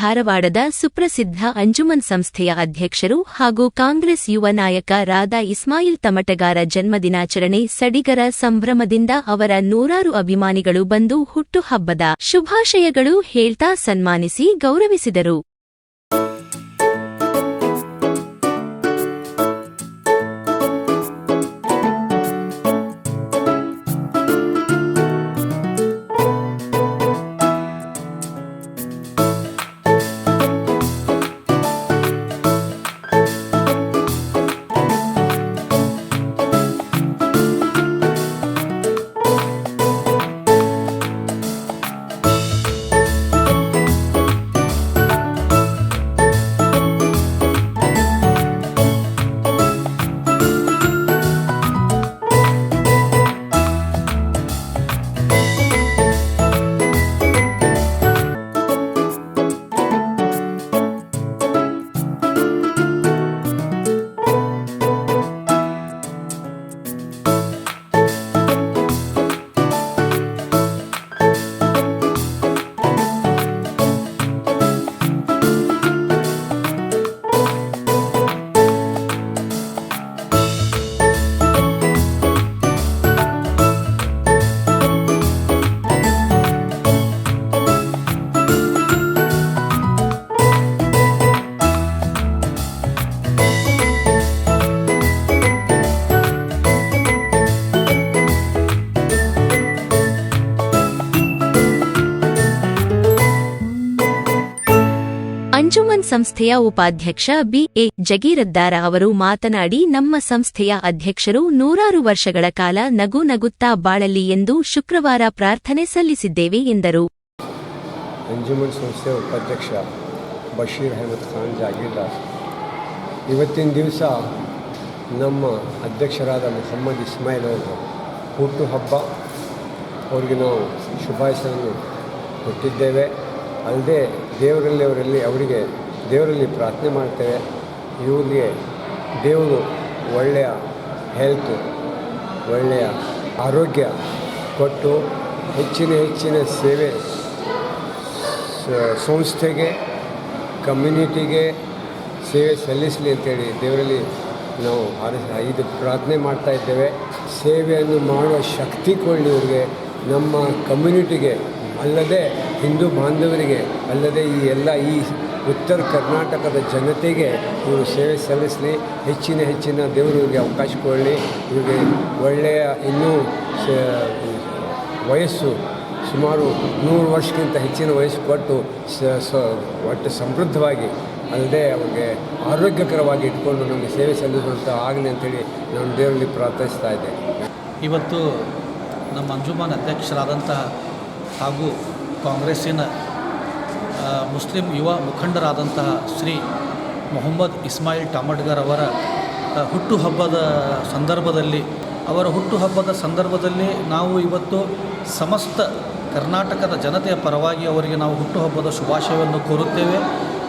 ಧಾರವಾಡದ ಸುಪ್ರಸಿದ್ಧ ಅಂಜುಮನ್ ಸಂಸ್ಥೆಯ ಅಧ್ಯಕ್ಷರು ಹಾಗೂ ಕಾಂಗ್ರೆಸ್ ಯುವ ನಾಯಕ ರಾಧಾ ಇಸ್ಮಾಯಿಲ್ ತಮಟಗಾರ ಜನ್ಮದಿನಾಚರಣೆ ಸಡಿಗರ ಸಂಭ್ರಮದಿಂದ ಅವರ ನೂರಾರು ಅಭಿಮಾನಿಗಳು ಬಂದು ಹುಟ್ಟುಹಬ್ಬದ ಶುಭಾಶಯಗಳು ಹೇಳ್ತಾ ಸನ್ಮಾನಿಸಿ ಗೌರವಿಸಿದರು. ಅಂಜುಮನ್ ಸಂಸ್ಥೆಯ ಉಪಾಧ್ಯಕ್ಷ ಬಿ. ಎ. ಜಗೀರದ್ದಾರ ಅವರು ಮಾತನಾಡಿ, ನಮ್ಮ ಸಂಸ್ಥೆಯ ಅಧ್ಯಕ್ಷರು ನೂರಾರು ವರ್ಷಗಳ ಕಾಲ ನಗು ನಗುತ್ತಾ ಬಾಳಲಿ ಎಂದು ಶುಕ್ರವಾರ ಪ್ರಾರ್ಥನೆ ಸಲ್ಲಿಸಿದ್ದೇವೆ ಎಂದರು. ಅಂಜುಮನ್ ಸಂಸ್ಥೆಯ ಉಪಾಧ್ಯಕ್ಷ ಬಶೀರ್ ಅಹಮದ್ ಖಾನ್ ಜಾಗೀರ್ದಾರ್ ಇವತ್ತಿನ ದಿವಸ ನಮ್ಮ ಅಧ್ಯಕ್ಷರಾದ ಮೊಹಮ್ಮದ್ ಇಸ್ಮಾಯಿಲ್ ಅವರು ಹುಟ್ಟುಹಬ್ಬ ಅವರಿಗೆ ನಾವು ಶುಭಾಶಯವನ್ನು ಕೊಟ್ಟಿದ್ದೇವೆ. ಅಲ್ಲದೆ ದೇವರಲ್ಲಿ ಅವರಲ್ಲಿ ಅವರಿಗೆ ದೇವರಲ್ಲಿ ಪ್ರಾರ್ಥನೆ ಮಾಡ್ತೇವೆ. ಇವರಿಗೆ ದೇವರು ಒಳ್ಳೆಯ ಹೆಲ್ತ್ ಒಳ್ಳೆಯ ಆರೋಗ್ಯ ಕೊಟ್ಟು ಹೆಚ್ಚಿನ ಹೆಚ್ಚಿನ ಸೇವೆ ಸಂಸ್ಥೆಗೆ ಕಮ್ಯುನಿಟಿಗೆ ಸೇವೆ ಸಲ್ಲಿಸಲಿ ಅಂತೇಳಿ ದೇವರಲ್ಲಿ ನಾವು ಇದು ಪ್ರಾರ್ಥನೆ ಮಾಡ್ತಾ ಇದ್ದೇವೆ. ಸೇವೆಯನ್ನು ಮಾಡುವ ಶಕ್ತಿ ಕೊಡಲಿ ಇವರಿಗೆ. ನಮ್ಮ ಕಮ್ಯುನಿಟಿಗೆ ಅಲ್ಲದೆ ಹಿಂದೂ ಬಾಂಧವರಿಗೆ, ಅಲ್ಲದೆ ಈ ಎಲ್ಲ ಈ ಉತ್ತರ ಕರ್ನಾಟಕದ ಜನತೆಗೆ ಇವರು ಸೇವೆ ಸಲ್ಲಿಸಲಿ, ಹೆಚ್ಚಿನ ಹೆಚ್ಚಿನ ದೇವರು ಇವರಿಗೆ ಅವಕಾಶ ಕೊಡಲಿ. ಇವರಿಗೆ ಒಳ್ಳೆಯ ಇನ್ನೂ ವಯಸ್ಸು ಸುಮಾರು ನೂರು ವರ್ಷಕ್ಕಿಂತ ಹೆಚ್ಚಿನ ವಯಸ್ಸು ಕೊಟ್ಟು ಸ ಒಟ್ಟು ಸಮೃದ್ಧವಾಗಿ, ಅಲ್ಲದೆ ಅವ್ರಿಗೆ ಆರೋಗ್ಯಕರವಾಗಿ ಇಟ್ಕೊಂಡು ನಮಗೆ ಸೇವೆ ಸಲ್ಲಿಸುವಂಥ ಆಗಲಿ ಅಂತೇಳಿ ನಾನು ದೇವರಲ್ಲಿ ಪ್ರಾರ್ಥಿಸ್ತಾ ಇದ್ದೆ ಇವತ್ತು ನಮ್ಮ ಅಂಜುಮಾನ್ ಅಧ್ಯಕ್ಷರಾದಂತಹ ಹಾಗೂ ಕಾಂಗ್ರೆಸ್ಸಿನ ಮುಸ್ಲಿಂ ಯುವ ಮುಖಂಡರಾದಂತಹ ಶ್ರೀ ಮೊಹಮ್ಮದ್ ಇಸ್ಮಾಯಿಲ್ ಟಾಮಡ್ಗರ್ ಅವರ ಹುಟ್ಟುಹಬ್ಬದ ಸಂದರ್ಭದಲ್ಲಿ, ಅವರ ಹುಟ್ಟುಹಬ್ಬದ ಸಂದರ್ಭದಲ್ಲಿ ನಾವು ಇವತ್ತು ಸಮಸ್ತ ಕರ್ನಾಟಕದ ಜನತೆಯ ಪರವಾಗಿ ಅವರಿಗೆ ನಾವು ಹುಟ್ಟುಹಬ್ಬದ ಶುಭಾಶಯವನ್ನು ಕೋರುತ್ತೇವೆ.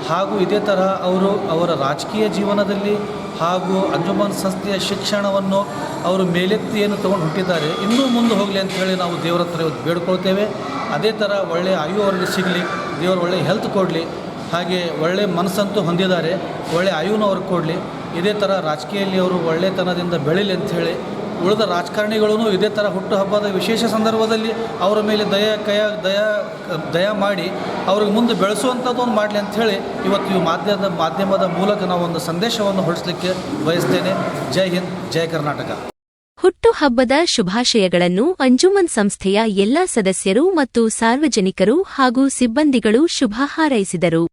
ಹಾಗೂ ಇದೇ ತರಹ ಅವರು ಅವರ ರಾಜಕೀಯ ಜೀವನದಲ್ಲಿ ಹಾಗೂ ಅಂಜುಮನ್ ಸಂಸ್ಥೆಯ ಶಿಕ್ಷಣವನ್ನು ಅವರು ಮೇಲೆತ್ತಿಯನ್ನು ತೊಗೊಂಡು ಹುಟ್ಟಿದ್ದಾರೆ. ಇನ್ನೂ ಮುಂದೆ ಹೋಗಲಿ ಅಂತ ಹೇಳಿ ನಾವು ದೇವರ ಹತ್ರ ಇವತ್ತು ಬೇಡ್ಕೊಳ್ತೇವೆ. ಅದೇ ಥರ ಒಳ್ಳೆಯ ಆಯು ಅವರಿಗೆ ಸಿಗಲಿ, ದೇವರು ಒಳ್ಳೆಯ ಹೆಲ್ತ್ ಕೊಡಲಿ, ಹಾಗೆ ಒಳ್ಳೆಯ ಮನಸ್ಸಂತೂ ಹೊಂದಿದ್ದಾರೆ. ಒಳ್ಳೆಯ ಆಯುನೂ ಅವ್ರಿಗೆ ಕೊಡಲಿ. ಇದೇ ಥರ ರಾಜಕೀಯದಲ್ಲಿ ಅವರು ಒಳ್ಳೆತನದಿಂದ ಬೆಳೀಲಿ ಅಂಥೇಳಿ ಉಳಿದ ರಾಜಕಾರಣಿಗಳೂ ಇದೇ ಥರ ಹುಟ್ಟುಹಬ್ಬದ ವಿಶೇಷ ಸಂದರ್ಭದಲ್ಲಿ ಅವರ ಮೇಲೆ ದಯ, ಕಯ, ದಯ ದಯ ಮಾಡಿ ಅವ್ರಿಗೆ ಮುಂದೆ ಬೆಳೆಸುವಂಥದ್ದು ಒಂದು ಮಾಡಲಿ ಅಂಥೇಳಿ ಇವತ್ತು ಈ ಮಾಧ್ಯಮದ ಮಾಧ್ಯಮದ ಮೂಲಕ ನಾವು ಒಂದು ಸಂದೇಶವನ್ನು ಹೊರಡಿಸಲಿಕ್ಕೆ ಬಯಸ್ತೇನೆ. ಜೈ ಹಿಂದ್, ಜೈ ಕರ್ನಾಟಕ. ಹುಟ್ಟುಹಬ್ಬದ ಶುಭಾಶಯಗಳನ್ನು ಅಂಜುಮನ್ ಸಂಸ್ಥೆಯ ಎಲ್ಲಾ ಸದಸ್ಯರು ಮತ್ತು ಸಾರ್ವಜನಿಕರು ಹಾಗೂ ಸಿಬ್ಬಂದಿಗಳು ಶುಭ ಹಾರೈಸಿದರು.